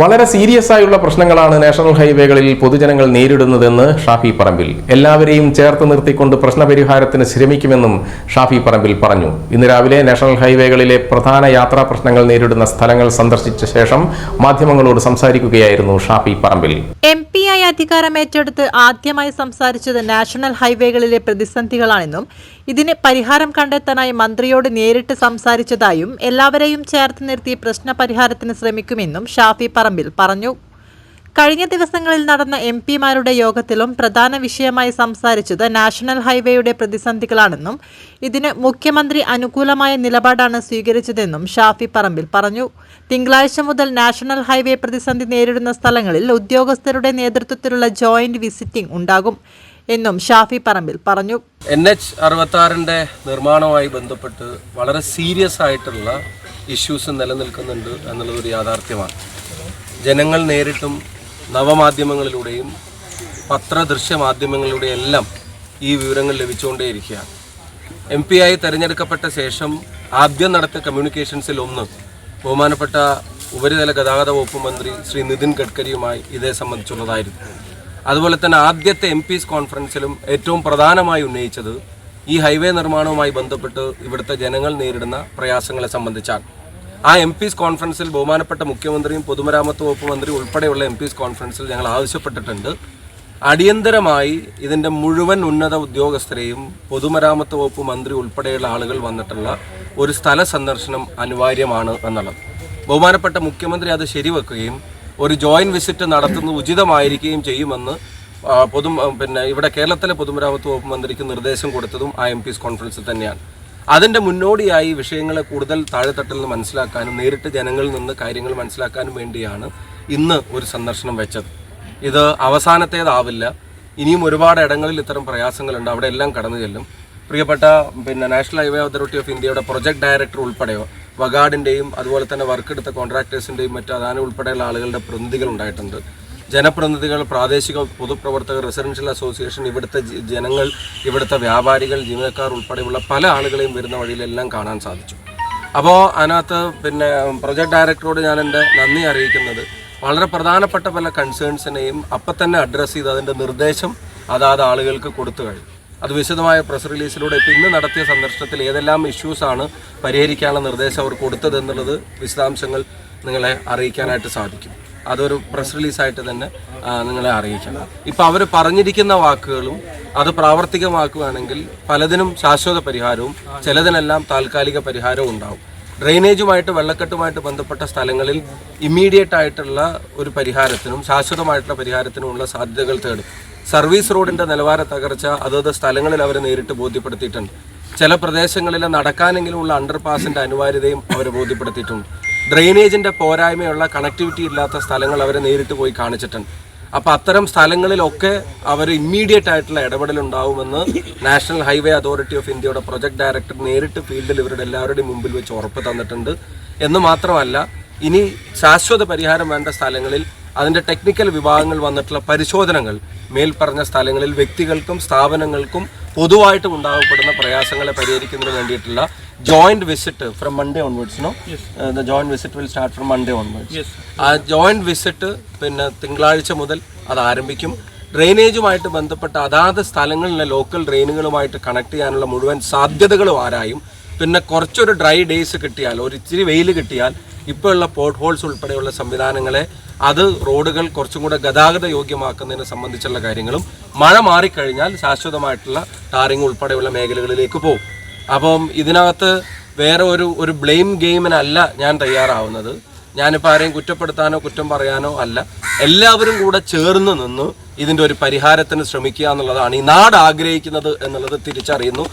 വളരെ സീരിയസ് ആയുള്ള പ്രശ്നങ്ങളാണ് നാഷണൽ ഹൈവേകളിൽ പൊതുജനങ്ങൾ നേരിടുന്നതെന്ന് ഷാഫി പറമ്പിൽ. എല്ലാവരെയും ചേർത്ത് നിർത്തിക്കൊണ്ട് പ്രശ്നപരിഹാരത്തിന് ശ്രമിക്കുമെന്നും ഷാഫി പറമ്പിൽ പറഞ്ഞു. ഇന്ന് രാവിലെ നാഷണൽ ഹൈവേകളിലെ പ്രധാന യാത്രാ പ്രശ്നങ്ങൾ നേരിടുന്ന സ്ഥലങ്ങൾ സന്ദർശിച്ച ശേഷം മാധ്യമങ്ങളോട് സംസാരിക്കുകയായിരുന്നു ഷാഫി പറമ്പിൽ. എം പി ആയി അധികാരം ഏറ്റെടുത്ത് ആദ്യമായി സംസാരിച്ചത് നാഷണൽ ഹൈവേകളിലെ പ്രതിസന്ധികളാണെന്നും ഇതിന് പരിഹാരം കണ്ടെത്താനായി മന്ത്രിയോട് നേരിട്ട് സംസാരിച്ചതായും എല്ലാവരെയും ചേർത്ത് നിർത്തി പ്രശ്ന പരിഹാരത്തിന് ശ്രമിക്കുമെന്നും ഷാഫി പറമ്പിൽ പറഞ്ഞു. കഴിഞ്ഞ ദിവസങ്ങളിൽ നടന്ന എം പിമാരുടെ യോഗത്തിലും പ്രധാന വിഷയമായി സംസാരിച്ചത് നാഷണൽ ഹൈവേയുടെ പ്രതിസന്ധികളാണെന്നും ഇതിന് മുഖ്യമന്ത്രി അനുകൂലമായ നിലപാടാണ് സ്വീകരിച്ചതെന്നും ഷാഫി പറമ്പിൽ പറഞ്ഞു. തിങ്കളാഴ്ച മുതൽ നാഷണൽ ഹൈവേ പ്രതിസന്ധി നേരിടുന്ന സ്ഥലങ്ങളിൽ ഉദ്യോഗസ്ഥരുടെ നേതൃത്വത്തിലുള്ള ജോയിന്റ് വിസിറ്റിംഗ് ഉണ്ടാകും. എന്നും ഷാഫി പറമ്പിൽ പറഞ്ഞു. എൻ എച്ച് അറുപത്തി ആറിന്റെ നിർമ്മാണവുമായി ബന്ധപ്പെട്ട് വളരെ സീരിയസ് ആയിട്ടുള്ള ഇഷ്യൂസ് നിലനിൽക്കുന്നുണ്ട് എന്നുള്ളത് ഒരു യാഥാർത്ഥ്യമാണ്. ജനങ്ങൾ നേരിട്ടും നവമാധ്യമങ്ങളിലൂടെയും പത്രദൃശ്യ മാധ്യമങ്ങളിലൂടെയും എല്ലാം ഈ വിവരങ്ങൾ ലഭിച്ചുകൊണ്ടേയിരിക്കുകയാണ്. എം പി ആയി തെരഞ്ഞെടുക്കപ്പെട്ട ശേഷം ആദ്യം നടത്തിയ കമ്മ്യൂണിക്കേഷൻസിൽ ഒന്ന് ബഹുമാനപ്പെട്ട ഉപരിതല ഗതാഗത വകുപ്പ് മന്ത്രി ശ്രീ നിതിൻ ഗഡ്കരിയുമായി ഇതേ സംബന്ധിച്ചുള്ളതായിരുന്നു. അതുപോലെ തന്നെ ആദ്യത്തെ എം പീസ് കോൺഫറൻസിലും ഏറ്റവും പ്രധാനമായി ഉന്നയിച്ചത് ഈ ഹൈവേ നിർമ്മാണവുമായി ബന്ധപ്പെട്ട് ഇവിടുത്തെ ജനങ്ങൾ നേരിടുന്ന പ്രയാസങ്ങളെ സംബന്ധിച്ചാണ്. ആ എം പീസ് കോൺഫറൻസിൽ ബഹുമാനപ്പെട്ട മുഖ്യമന്ത്രിയും പൊതുമരാമത്ത് വകുപ്പ് മന്ത്രി ഉൾപ്പെടെയുള്ള എം പീസ് കോൺഫറൻസിൽ ഞങ്ങൾ ആവശ്യപ്പെട്ടിട്ടുണ്ട്. അടിയന്തരമായി ഇതിന്റെ മുഴുവൻ ഉന്നത ഉദ്യോഗസ്ഥരെയും പൊതുമരാമത്ത് വകുപ്പ് മന്ത്രി ഉൾപ്പെടെയുള്ള ആളുകൾ വന്നിട്ടുള്ള ഒരു സ്ഥല സന്ദർശനം അനിവാര്യമാണ് എന്നുള്ളത്. ബഹുമാനപ്പെട്ട മുഖ്യമന്ത്രി അത് ശരിവെക്കുകയും ഒരു ജോയിന്റ് വിസിറ്റ് നടത്തുന്നത് ഉചിതമായിരിക്കുകയും ചെയ്യുമെന്ന് പൊതു പിന്നെ ഇവിടെ കേരളത്തിലെ പൊതുമരാമത്ത് വകുപ്പ് മന്ത്രിക്ക് നിർദ്ദേശം കൊടുത്തതും ആ എം പീസ് കോൺഫറൻസിൽ തന്നെയാണ്. അതിന്റെ മുന്നോടിയായി വിഷയങ്ങളെ കൂടുതൽ താഴെത്തട്ടിൽ നിന്ന് മനസ്സിലാക്കാനും നേരിട്ട് ജനങ്ങളിൽ നിന്ന് കാര്യങ്ങൾ മനസ്സിലാക്കാനും വേണ്ടിയാണ് ഇന്ന് ഒരു സന്ദർശനം വെച്ചത്. ഇത് അവസാനത്തേതാവില്ല. ഇനിയും ഒരുപാട് ഇടങ്ങളിൽ ഇത്തരം പ്രയാസങ്ങളുണ്ട്. അവിടെ എല്ലാം കടന്നു ചെല്ലും പ്രിയപ്പെട്ട പിന്നെ നാഷണൽ ഹൈവേ അതോറിറ്റി ഓഫ് ഇന്ത്യയുടെ പ്രൊജക്ട് ഡയറക്ടർ ഉൾപ്പെടെയോ വഗാഡിന്റെയും അതുപോലെ തന്നെ വർക്ക് എടുത്ത കോൺട്രാക്ടേഴ്സിന്റെയും മറ്റ് അദാന ഉൾപ്പെടെയുള്ള ആളുകളുടെ പ്രതിനിധികൾ ഉണ്ടായിട്ടുണ്ട്. ജനപ്രതിനിധികൾ പ്രാദേശിക പൊതുപ്രവർത്തകർ റെസിഡൻഷ്യൽ അസോസിയേഷൻ ഇവിടുത്തെ ജനങ്ങൾ ഇവിടുത്തെ വ്യാപാരികൾ ജീവനക്കാർ ഉൾപ്പെടെയുള്ള പല ആളുകളെയും വരുന്ന വഴിയിലെല്ലാം കാണാൻ സാധിച്ചു. അപ്പോൾ അതിനകത്ത് പിന്നെ പ്രൊജക്ട് ഡയറക്ടറോട് ഞാൻ എന്റെ നന്ദി അറിയിക്കുന്നത്. വളരെ പ്രധാനപ്പെട്ട പല കൺസേൺസിനെയും അപ്പം തന്നെ അഡ്രസ്സ് ചെയ്ത് അതിന്റെ നിർദ്ദേശം അതാത് ആളുകൾക്ക് കൊടുത്തു കഴിഞ്ഞു. അത് വിശദമായ പ്രസ് റിലീസിലൂടെ ഇപ്പം ഇന്ന് നടത്തിയ സന്ദർശനത്തിൽ ഏതെല്ലാം ഇഷ്യൂസാണ് പരിഹരിക്കാനുള്ള നിർദ്ദേശം അവർ കൊടുത്തതെന്നുള്ളത് വിശദാംശങ്ങൾ നിങ്ങളെ അറിയിക്കാനായിട്ട് സാധിക്കും. അതൊരു പ്രസ് റിലീസായിട്ട് തന്നെ നിങ്ങളെ അറിയിക്കണം. ഇപ്പം അവർ പറഞ്ഞിരിക്കുന്ന വാക്കുകളും അത് പ്രാവർത്തികമാക്കുകയാണെങ്കിൽ പലതിനും ശാശ്വത പരിഹാരവും ചിലതിനെല്ലാം താൽക്കാലിക പരിഹാരവും ഉണ്ടാവും. ഡ്രെയിനേജുമായിട്ട് വെള്ളക്കെട്ടുമായിട്ട് ബന്ധപ്പെട്ട സ്ഥലങ്ങളിൽ ഇമ്മീഡിയറ്റ് ആയിട്ടുള്ള ഒരു പരിഹാരത്തിനും ശാശ്വതമായിട്ടുള്ള പരിഹാരത്തിനുമുള്ള സാധ്യതകൾ തേടും. സർവീസ് റോഡിന്റെ നിലവാര തകർച്ച അതത് സ്ഥലങ്ങളിൽ അവർ നേരിട്ട് ബോധ്യപ്പെടുത്തിയിട്ടുണ്ട്. ചില പ്രദേശങ്ങളിൽ നടക്കാനെങ്കിലുമുള്ള അണ്ടർപാസിന്റെ അനിവാര്യതയും അവർ ബോധ്യപ്പെടുത്തിയിട്ടുണ്ട്. ഡ്രെയിനേജിന്റെ പോരായ്മയുള്ള കണക്ടിവിറ്റി ഇല്ലാത്ത സ്ഥലങ്ങൾ അവരെ നേരിട്ട് പോയി കാണിച്ചിട്ടുണ്ട്. അപ്പൊ അത്തരം സ്ഥലങ്ങളിലൊക്കെ അവർ ഇമ്മീഡിയറ്റ് ആയിട്ടുള്ള ഇടപെടൽ ഉണ്ടാവുമെന്ന് നാഷണൽ ഹൈവേ അതോറിറ്റി ഓഫ് ഇന്ത്യയുടെ പ്രൊജക്ട് ഡയറക്ടർ നേരിട്ട് ഫീൽഡിൽ ഇവരുടെ എല്ലാവരുടെയും മുമ്പിൽ വെച്ച് ഉറപ്പ് തന്നിട്ടുണ്ട്. എന്ന് മാത്രമല്ല ഇനി ശാശ്വത പരിഹാരം വേണ്ട സ്ഥലങ്ങളിൽ അതിന്റെ ടെക്നിക്കൽ വിഭാഗങ്ങൾ വന്നിട്ടുള്ള പരിശോധനകൾ മേൽപ്പറഞ്ഞ സ്ഥലങ്ങളിൽ വ്യക്തികൾക്കും സ്ഥാപനങ്ങൾക്കും പൊതുവായിട്ടും ഉണ്ടാകപ്പെടുന്ന പ്രയാസങ്ങളെ പരിഹരിക്കുന്നതിന് വേണ്ടിയിട്ടുള്ള joint visit from Monday onwards no the joint visit will start from Monday onwards ആ ജോയിന്റ് വിസിറ്റ് പിന്നെ തിങ്കളാഴ്ച മുതൽ അത് ആരംഭിക്കും. ഡ്രെയിനേജുമായിട്ട് ബന്ധപ്പെട്ട അതാത് സ്ഥലങ്ങളിലെ ലോക്കൽ ഡ്രെയിനുകളുമായിട്ട് കണക്ട് ചെയ്യാനുള്ള മുഴുവൻ സാധ്യതകളും ആരായും. പിന്നെ കുറച്ചൊരു ഡ്രൈ ഡേയ്സ് കിട്ടിയാൽ ഒരു ഇച്ചിരി വെയിൽ കിട്ടിയാൽ ഇപ്പോഴുള്ള പോർട്ട് ഹോൾസ് ഉൾപ്പെടെയുള്ള സംവിധാനങ്ങളെ അത് റോഡുകൾ കുറച്ചും കൂടെ ഗതാഗത യോഗ്യമാക്കുന്നതിനെ സംബന്ധിച്ചുള്ള കാര്യങ്ങളും മഴ മാറിക്കഴിഞ്ഞാൽ ശാശ്വതമായിട്ടുള്ള ടാറിങ് ഉൾപ്പെടെയുള്ള മേഖലകളിലേക്ക് പോകും. അപ്പം ഇതിനകത്ത് വേറെ ഒരു ഒരു ബ്ലെയിം ഗെയിമിനല്ല ഞാൻ തയ്യാറാവുന്നത്. ഞാനിപ്പോൾ ആരെയും കുറ്റപ്പെടുത്താനോ കുറ്റം പറയാനോ അല്ല. എല്ലാവരും കൂടെ ചേർന്ന് നിന്ന് ഇതിന്റെ ഒരു പരിഹാരത്തിന് ശ്രമിക്കുക എന്നുള്ളതാണ് ഈ നാട് ആഗ്രഹിക്കുന്നത് എന്നുള്ളത് തിരിച്ചറിയുന്നു.